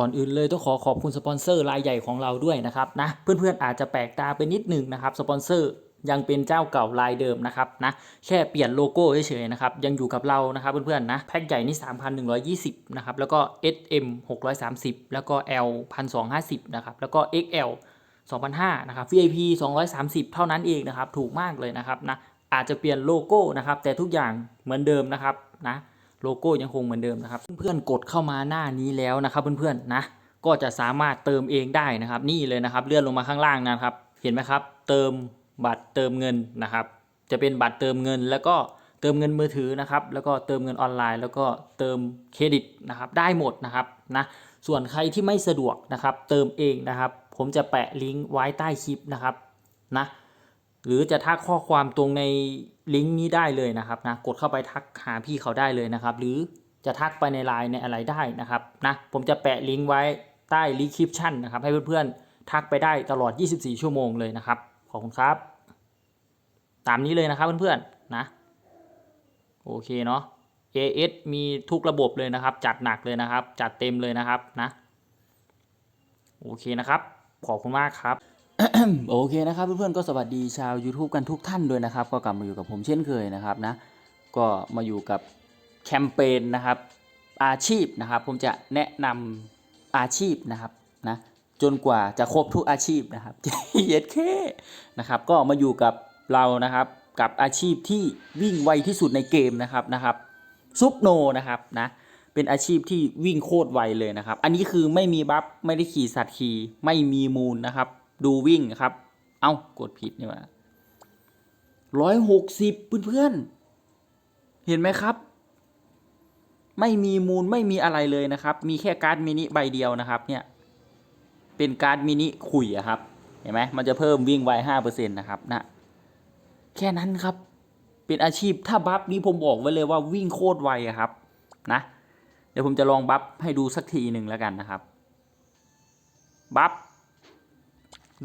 ก่อนอื่นเลยต้องขอขอบคุณสปอนเซอร์รายใหญ่ของเราด้วยนะครับนะเพื่อนๆอาจจะแปลกตาไปนิดนึงนะครับสปอนเซอร์ยังเป็นเจ้าเก่ารายเดิมนะครับนะแค่เปลี่ยนโลโก้เฉยๆนะครับยังอยู่กับเรานะครับเพื่อนๆนะแพ็คใหญ่นี่ 3,120นะครับแล้วก็ SM 630 แล้วก็ L 1,250นะครับแล้วก็ XL 2,500นะครับ VIP 230 เท่านั้นเองนะครับถูกมากเลยนะครับนะอาจจะเปลี่ยนโลโก้นะครับแต่ทุกอย่างเหมือนเดิมนะครับนะ โลโก้ยังคงเหมือนเดิมนะครับ เพื่อนๆกดเข้ามาหน้านี้แล้วนะครับเพื่อนๆนะ ก็จะสามารถเติมเองได้นะครับ นี่เลยนะครับ เลื่อนลงมาข้างล่างนะครับ เห็นไหมครับ เติมบัตรเติมเงินนะครับ จะเป็นบัตรเติมเงิน แล้วก็เติมเงินมือถือนะครับ แล้วก็เติมเงินออนไลน์ แล้วก็เติมเครดิตนะครับ ได้หมดนะครับนะส่วนใครที่ไม่สะดวกนะครับ เติมเองนะครับ ผมจะแปะลิงก์ไว้ใต้คลิปนะครับนะ หรือจะทักข้อความตรงในลิงก์นี้ได้เลยนะครับนะกดเข้าไปทักหาพี่เขาได้เลยนะครับ หรือจะทักไปในไลน์ในอะไรได้นะครับนะผมจะแปะลิงก์ไว้ใต้รีคริปชั่นนะครับให้เพื่อนๆทักไปได้ตลอด 24 ชั่วโมงเลยนะครับขอบคุณครับ ตามนี้เลยนะครับเพื่อนๆนะโอเคเนาะ AS มีทุกระบบเลยนะครับ จัดหนักเลยนะครับ จัดเต็มเลยนะครับนะ โอเคนะครับ ขอบคุณมากครับ โอเคนะครับเพื่อนๆก็สวัสดีชาว YouTube กันทุกท่านด้วยนะครับ ก็กลับมาอยู่กับผมเช่นเคยนะครับนะก็มาอยู่กับแคมเปญนะครับอาชีพนะครับ ผมจะแนะนำอาชีพนะครับนะจนกว่าจะครบทุกอาชีพนะครับเย็ดแค่นะครับก็มาอยู่กับเรานะครับกับอาชีพที่วิ่งไวที่สุดในเกมนะครับนะครับซุปโนนะครับนะเป็นอาชีพที่วิ่งโคตรไวเลยนะครับ อันนี้คือไม่มีบัฟไม่ได้ขี่สัตว์ขี่ไม่มีมูลนะครับ ดูวิ่งครับ เอ้ากดผิดนี่ว่าร้อยหกสิบเพื่อนๆ เห็นไหมครับ ไม่มีมูลไม่มีอะไรเลยนะครับ มีแค่การ์ดมินิใบเดียวนะครับเนี่ย เป็นการ์ดมินิขุยอะครับ เห็นไหมมันจะเพิ่มวิ่งไวห้าเปอร์เซ็นต์นะครับนะ แค่นั้นครับ เป็นอาชีพถ้าบัฟนี้ผมบอกไว้เลยว่าวิ่งโคตรไวครับนะ เดี๋ยวผมจะลองบัฟให้ดูสักทีหนึ่งแล้วกันนะครับ บัฟ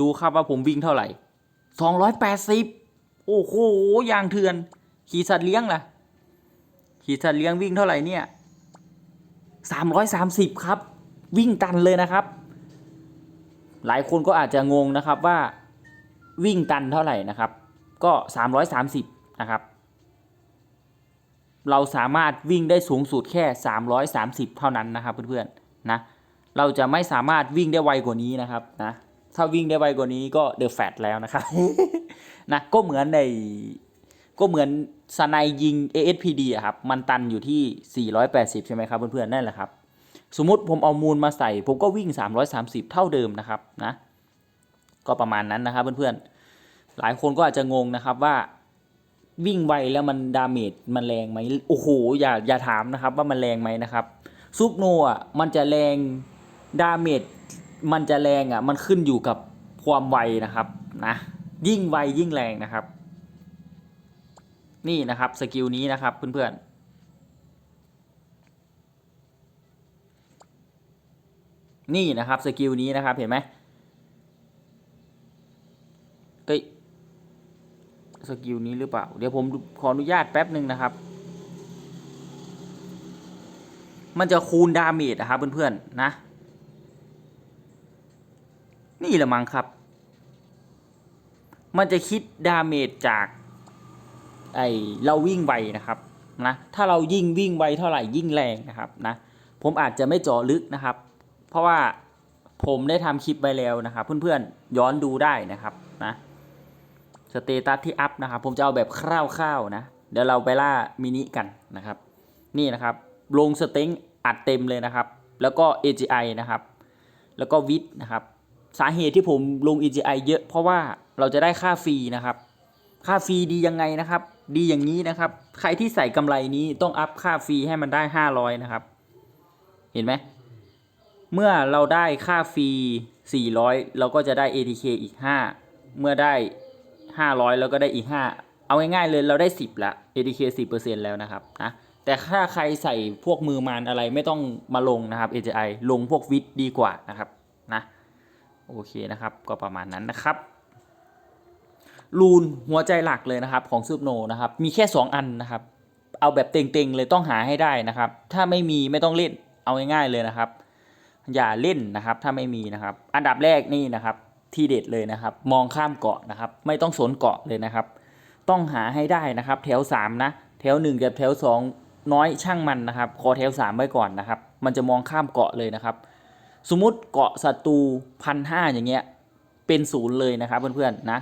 ดูครับว่าผมวิ่งเท่าไหร่สองร้อยแปดสิบโอ้โหยางเถื่อน ขี่สัตว์เลี้ยงล่ะ ขี่สัตว์เลี้ยงวิ่งเท่าไหร่เนี่ยสามร้อยสามสิบครับ วิ่งตันเลยนะครับ หลายคนก็อาจจะงงนะครับว่าวิ่งตันเท่าไหร่นะครับ ก็สามร้อยสามสิบนะครับ เราสามารถวิ่งได้สูงสุดแค่ 330 เท่านั้นนะครับเพื่อนๆนะ เราจะไม่สามารถวิ่งได้ไวกว่านี้นะครับนะ ถ้าวิ่งได้ไวกว่านี้ก็เดอะแฟตแล้วนะครับนะก็เหมือนในก็เหมือนสไนยิง ASPD อะครับ มันตันอยู่ที่ 480 ใช่ไหมครับเพื่อนๆนั่นแหละครับ สมมุติผมเอามูลมาใส่ ผมก็วิ่ง 330 เท่าเดิมนะครับนะ ก็ประมาณนั้นนะครับเพื่อนๆ หลายคนก็อาจจะงงนะครับว่าวิ่งไวแล้วมันดาเมจมันแรงไหมโอ้โหอย่าอย่าถามนะครับว่ามันแรงไหมนะครับซุปโนอะมันจะแรงดาเมจ มันจะแรงอะมันขึ้นอยู่กับความไวนะครับนะยิ่งไวยิ่งแรงนะครับ นี่นะครับสกิลนี้นะครับเพื่อนๆนี่นะครับสกิลนี้นะครับเห็นไหมเอ้ยสกิลนี้หรือเปล่า เดี๋ยวผมขออนุญาตแป๊บหนึ่งนะครับ มันจะคูณดาเมจนะครับเพื่อนๆนะ นี่ละมั้งครับ มันจะคิดดาเมจจากไอเราวิ่งไวนะครับนะถ้าเรายิ่งวิ่งไวเท่าไหร่ยิ่งแรงนะครับนะผมอาจจะไม่เจาะลึกนะครับ เพราะว่าผมได้ทำคลิปไปแล้วนะครับ เพื่อนๆย้อนดูได้นะครับนะสเตตัสที่อัพนะครับ ผมจะเอาแบบคร่าวๆนะ เดี๋ยวเราไปล่ามินิกันนะครับ นี่นะครับลงสเต็งอัดเต็มเลยนะครับ แล้วก็ AGI นะครับ แล้วก็วิดนะครับ สาเหตุที่ผมลง AGI เยอะเพราะว่าเราจะได้ค่าฟรีนะครับ ค่าฟรีดียังไงนะครับ ดีอย่างนี้นะครับ ใครที่ใส่กำไรนี้ต้องอัพค่าฟรีให้มันได้ 500 นะครับ เห็นไหม เมื่อเราได้ค่าฟรี 400 เราก็จะได้ ATK อีก 5 เมื่อได้ 500 แล้วก็ได้อีก 5 เอาง่ายๆเลยเราได้ 10ละ ATK 10%แล้วนะครับนะแต่ถ้าใครใส่พวกมือมานอะไรไม่ต้องมาลงนะครับ AGI ลงพวกวิดดีกว่านะครับนะ โอเคนะครับ ก็ประมาณนั้นนะครับรูนหัวใจหลักเลยนะครับของซูปโนนะครับ มีแค่ 2 อันนะครับ เอาแบบเต็งๆเลยต้องหาให้ได้นะครับ ถ้าไม่มีไม่ต้องเล่นเอาง่ายๆเลยนะครับ อย่าเล่นนะครับถ้าไม่มีนะครับ อันดับแรกนี่นะครับที่เด็ดเลยนะครับ มองข้ามเกาะนะครับ ไม่ต้องสนเกาะเลยนะครับ ต้องหาให้ได้นะครับ แถวสามนะ แถวหนึ่งกับแถวสองน้อยช่างมันนะครับ ขอแถวสามไว้ก่อนนะครับ มันจะมองข้ามเกาะเลยนะครับ สมมติเกาะศัตรูพันห้าอย่างเงี้ยเป็นศูนย์เลยนะครับเพื่อนๆนะ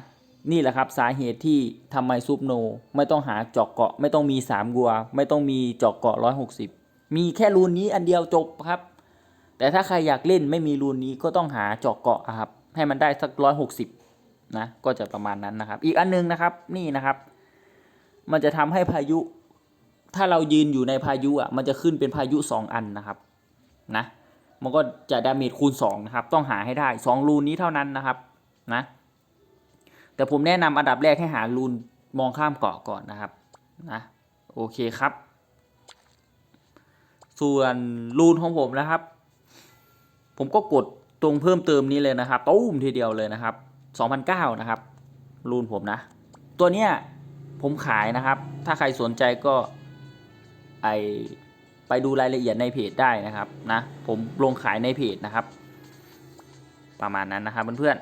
นี่แหละครับสาเหตุที่ทำไมซุปโน ไม่ต้องหาจาะเกาะ ไม่ต้องมีสามกัว ไม่ต้องมีจาะเกาะร้อยหกสิบมีแค่รูนนี้อันเดียวจบครับ แต่ถ้าใครอยากเล่นไม่มีรูนนี้ก็ต้องหาจาะเกาะครับให้มันได้สักร้อยหกสิบนะก็จะประมาณนั้นนะครับ อีกอันนึงนะครับนี่นะครับ มันจะทำให้พายุ ถ้าเรายืนอยู่ในพายุอะมันจะขึ้นเป็นพายุสองอันนะครับนะ มันก็จะดาเมจคูณ2นะครับต้องหาให้ได้ 2 รูนนี้เท่านั้นนะครับนะแต่ผมแนะนำอันดับแรกให้หารูนมองข้ามเกาะก่อนนะครับนะโอเคครับ ส่วนรูนของผมนะครับ ผมก็กดตรงเพิ่มเติมนี้เลยนะครับตุ้มทีเดียวเลยนะครับ2009นะครับรูนผมนะ ตัวเนี้ยผมขายนะครับ ถ้าใครสนใจก็ไอ ไปดูรายละเอียดในเพจได้นะครับนะผมลงขายในเพจนะครับ ประมาณนั้นนะครับเพื่อน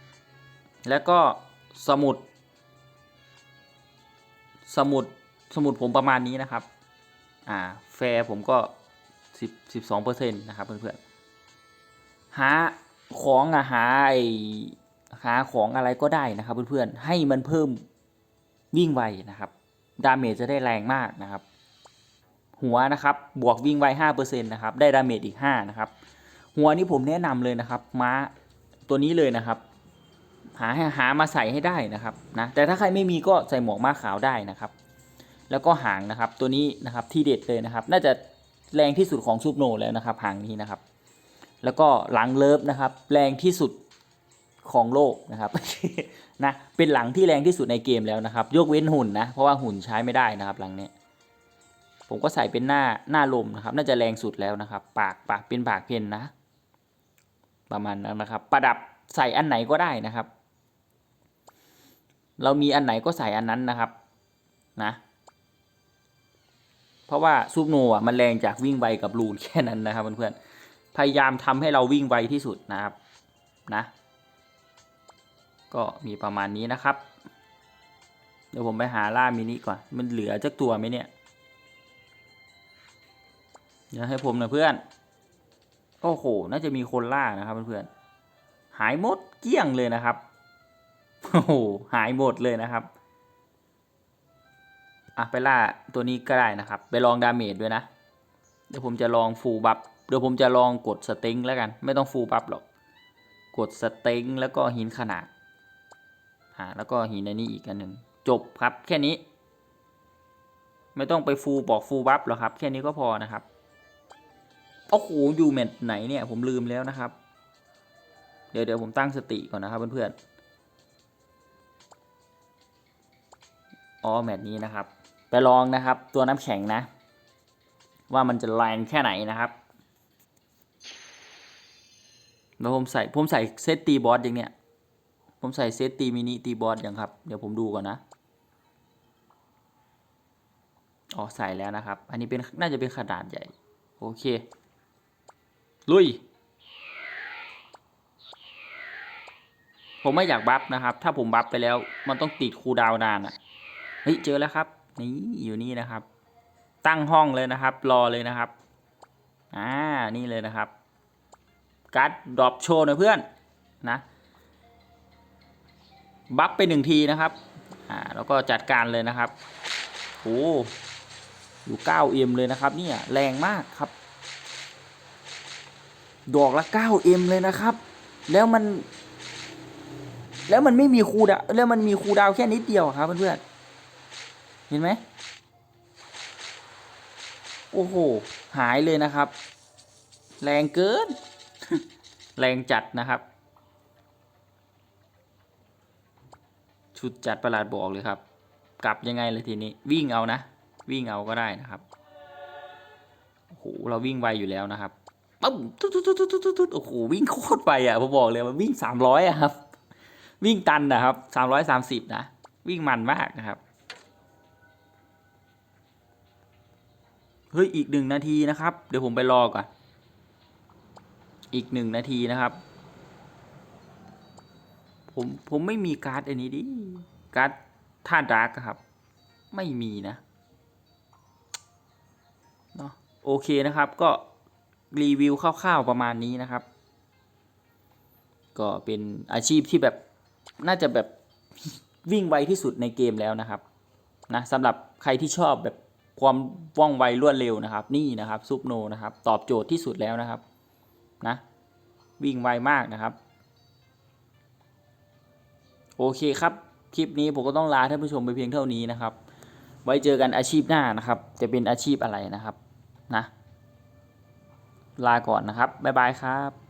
ๆแล้วก็สมุด สมุดสมุดผมประมาณนี้นะครับอ่าแฟร์ผมก็สิบสิบสองเปอร์เซ็นต์นะครับเพื่อนๆหาของอะหาไอหาของอะไรก็ได้นะครับเพื่อนๆให้มันเพิ่มวิ่งไวนะครับ ดาเมจจะได้แรงมากนะครับ หัวนะครับบวกวิ่งไวห้าเปอร์เซ็นต์นะครับได้ดาเมจอีกห้านะครับหัวนี้ผมแนะนำเลยนะครับ ม้าตัวนี้เลยนะครับ หาให้หามาใส่ให้ได้นะครับนะแต่ถ้าใครไม่มีก็ใส่หมวกม้าขาวได้นะครับ แล้วก็หางนะครับตัวนี้นะครับที่เด็ดเลยนะครับ น่าจะแรงที่สุดของซูปโนแล้วนะครับ หางนี้นะครับ แล้วก็หลังเลิฟนะครับ แรงที่สุดของโลกนะครับนะเป็นหลังที่แรงที่สุดในเกมแล้วนะครับ ยกเว้นหุ่นนะเพราะว่าหุ่นใช้ไม่ได้นะครับหลังเนี้ย ผมก็ใส่เป็นหน้าหน้าลมนะครับ น่าจะแรงสุดแล้วนะครับ ปากปากเป็นปากเพนนะ ประมาณนั้นนะครับ ประดับใส่อันไหนก็ได้นะครับ เรามีอันไหนก็ใส่อันนั้นนะครับนะเพราะว่าซูปโนอะมันแรงจากวิ่งไวกับรูนแค่นั้นนะครับเพื่อนๆพยายามทำให้เราวิ่งไวที่สุดนะครับนะก็มีประมาณนี้นะครับ เดี๋ยวผมไปหาล่ามินิก่อน มันเหลือจักตัวไหมเนี่ย เดี๋ยวให้ผมหน่อยเพื่อน โอ้โห น่าจะมีคนล่านะครับเพื่อนๆ หายหมดเกลี้ยงเลยนะครับ โอ้โห หายหมดเลยนะครับ อะไปล่าตัวนี้ก็ได้นะครับ ไปลองดาเมจด้วยนะ เดี๋ยวผมจะลองฟูลบัฟ เดี๋ยวผมจะลองกดสเต็งแล้วกัน ไม่ต้องฟูลบัฟหรอก กดสเต็งแล้วก็หินขนาด อ่า แล้วก็หินในนี้อีกอันหนึ่ง จบครับแค่นี้ ไม่ต้องไปฟูบอกฟูลบัฟหรอกครับ แค่นี้ก็พอนะครับ โอ้โหอยู่แมตช์ไหนเนี่ยผมลืมแล้วนะครับ เดี๋ยวเดี๋ยวผมตั้งสติก่อนนะครับเพื่อนๆอ๋อแมตช์นี้นะครับ ไปลองนะครับ ตัวน้ำแข็งนะ ว่ามันจะแรงแค่ไหนนะครับแล้วผมใส่ผมใส่เซตตีบอสอย่างเนี้ยผมใส่เซตตีมินิตีบอสอย่างครับ เดี๋ยวผมดูก่อนนะอ๋อใส่แล้วนะครับ อันนี้เป็นน่าจะเป็นขนาดใหญ่ โอเค ลุย ผมไม่อยากบัฟนะครับ ถ้าผมบัฟไปแล้ว มันต้องติดคูดาวนานอะ่ะเฮ้ยเจอแล้วครับ นี่อยู่นี่นะครับ ตั้งห้องเลยนะครับ รอเลยนะครับ อ่า นี่เลยนะครับการ์ดดรอปโชว์หน่อยเพื่อนนะ บัฟไปหนึ่งทีนะครับ อ่า แล้วก็จัดการเลยนะครับโอ้อยู่ 9M เลยนะครับ เนี่ย แรงมากครับ ดอกละ 9M เลยนะครับ แล้วมัน แล้วมันไม่มีคูดาวแล้วมันมีคูดาวแค่นิดเดียวครับเพื่อนๆเห็นไหมโอ้โห หายเลยนะครับ แรงเกิน แรงจัดนะครับชุดจัดประหลาดบอกเลยครับ กลับยังไงเลยทีนี้ วิ่งเอานะ วิ่งเอาก็ได้นะครับโอ้โหเราวิ่งไวอยู่แล้วนะครับ ปั๊บตุ๊ดตุ๊ดตุ๊ดตุ๊ดตุ๊ดโอ้โหวิ่งโคตรไวอะผมบอกเลยมันวิ่งสามร้อยอะครับ วิ่งตันนะครับสามร้อยสามสิบนะ วิ่งมันมากนะครับเฮ้ยอีกหนึ่งนาทีนะครับ เดี๋ยวผมไปรอก่อนอีกหนึ่งนาทีนะครับ ผมผมไม่มีการ์ดอันนี้ดิการ์ดท่าดาร์กครับ ไม่มีนะเนาะโอเคนะครับก็ รีวิวคร่าวๆประมาณนี้นะครับ ก็เป็นอาชีพที่แบบน่าจะแบบวิ่งไวที่สุดในเกมแล้วนะครับนะสำหรับใครที่ชอบแบบความว่องไวรวดเร็วนะครับ นี่นะครับซุปโนนะครับ ตอบโจทย์ที่สุดแล้วนะครับนะวิ่งไวมากนะครับ โอเคครับ คลิปนี้ผมก็ต้องลาท่านผู้ชมไปเพียงเท่านี้นะครับ ไว้เจอกันอาชีพหน้านะครับ จะเป็นอาชีพอะไรนะครับนะ ลาก่อนนะครับ บ๊ายบายครับ